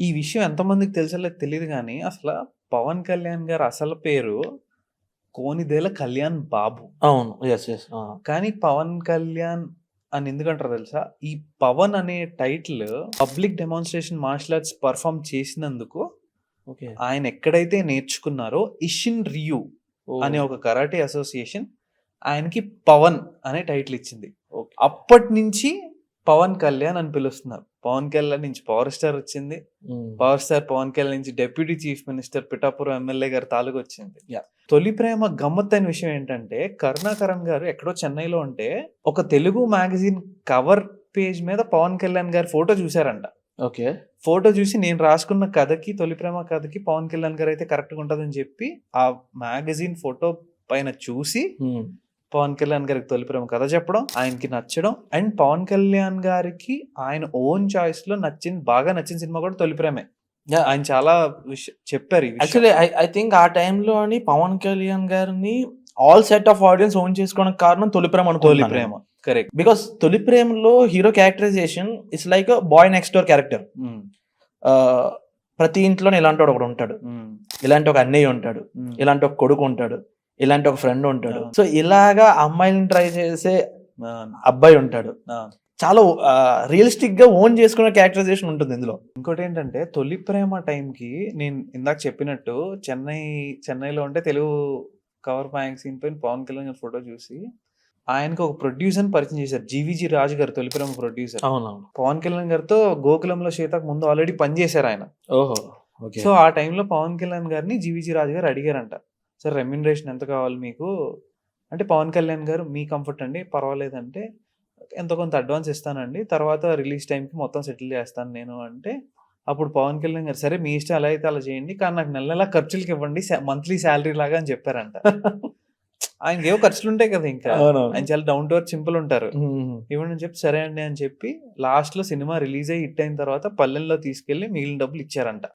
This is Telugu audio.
ఈ విషయం ఎంతమందికి తెలుసలేదు తెలియదు కానీ అసలు పవన్ కళ్యాణ్ గారు అసలు పేరు కోనిదేల కళ్యాణ్ బాబు. అవును. ఎస్ ఎస్ కానీ పవన్ కళ్యాణ్ అని ఎందుకంటారు తెలుసా? ఈ పవన్ అనే title public demonstration martial arts perform చేసినందుకు ఓకే. ఆయన ఎక్కడైతే నేర్చుకున్నారో ఇషిన్ రియు అనే ఒక కరాటే అసోసియేషన్ ఆయనకి పవన్ అనే టైటిల్ ఇచ్చింది. అప్పటి నుంచి పవన్ కళ్యాణ్ అని పిలుస్తున్నారు. పవన్ కళ్యాణ్ నుంచి పవర్ స్టార్ వచ్చింది. పవర్ స్టార్ పవన్ కళ్యాణ్ నుంచి deputy chief minister Pithapuram MLA గారి తాలూకు వచ్చింది. తొలి ప్రేమ గమ్మత్తైన విషయం ఏంటంటే కరుణాకరణ్ గారు ఎక్కడో చెన్నైలో ఉంటే ఒక తెలుగు మ్యాగజైన్ కవర్ పేజ్ మీద పవన్ కళ్యాణ్ గారి ఫోటో చూశారంట. ఓకే. ఫోటో చూసి నేను రాసుకున్న కథకి తొలి ప్రేమ కథకి పవన్ కళ్యాణ్ గారు అయితే కరెక్ట్గా ఉంటుందని చెప్పి ఆ మ్యాగజైన్ ఫోటో పైన చూసి పవన్ కళ్యాణ్ గారికి తొలి ప్రేమ కథ చెప్పడం ఆయనకి నచ్చడం అండ్ పవన్ కళ్యాణ్ గారికి ఆయన ఓన్ చాయిస్లో నచ్చింది బాగా నచ్చిన సినిమా కూడా తొలి ప్రేమే. ఆయన చాలా చెప్పారు. యాక్చువల్లీ ఐ థింక్ ఆ టైంలో అని పవన్ కళ్యాణ్ గారిని all set of audience own చేసుకోవడానికి కారణం తొలి ప్రేమ తొలి ప్రేమ కరెక్ట్ బికాస్ తొలి ప్రేమలో hero characterisation it's like boy next door character ప్రతి ఇంట్లోనే ఇలాంటి వాడు ఒకడు ఉంటాడు. ఇలాంటి ఒక అన్నయ్య ఉంటాడు. ఇలాంటి ఒక కొడుకు ఉంటాడు. ఇలాంటి ఒక ఫ్రెండ్ ఉంటాడు. సో ఇలాగా అమ్మాయిని ట్రై చేసే అబ్బాయి ఉంటాడు. చాలా రియలిస్టిక్గా ఓన్ చేసుకునే క్యారెక్టరైజేషన్ ఉంటుంది ఇందులో. ఇంకోటి ఏంటంటే తొలి ప్రేమ టైంకి నేను ఇందాక చెప్పినట్టు చెన్నై చెన్నైలో ఉంటే తెలుగు కవర్ మ్యాగజైన్ పైన పవన్ కళ్యాణ్ ఫోటో చూసి ఆయనకు ఒక ప్రొడ్యూసర్ పరిచయం చేశారు. జీవీజీ రాజు గారు తొలి ప్రేమ ప్రొడ్యూసర్ అవునవును. పవన్ కళ్యాణ్ గారితో గోకులంలో సీతకు ముందు ఆల్రెడీ పనిచేశారు ఆయన. ఓహో ఓకే. సో ఆ టైంలో పవన్ కళ్యాణ్ గారిని జీవీజీ రాజు గారు అడిగారంట. సార్ రెమ్యునరేషన్ ఎంత కావాలి మీకు? అంటే పవన్ కళ్యాణ్ గారు మీ కంఫర్ట్ అండి పర్వాలేదంటే ఎంతో కొంత అడ్వాన్స్ ఇస్తానండి తర్వాత రిలీజ్ టైంకి మొత్తం సెటిల్ చేస్తాను నేను అంటే అప్పుడు పవన్ కళ్యాణ్ గారు సరే మీ ఇష్టం ఎలా అయితే అలా చేయండి కానీ నాకు నెల నెల ఖర్చులకి ఇవ్వండి మంత్లీ శాలరీ లాగా అని చెప్పారంట. ఆయనకి ఏవో ఖర్చులు ఉంటాయి కదా ఇంకా. ఆయన చాలా డౌన్ టు అర్త్ సింపుల్ ఉంటారు. ఇవ్వండి అని చెప్పి సరే అండి అని చెప్పి లాస్ట్లో సినిమా రిలీజ్ అయ్యి హిట్ అయిన తర్వాత పల్లెల్లో తీసుకెళ్ళి మిగిలిన డబ్బులు ఇచ్చారంట.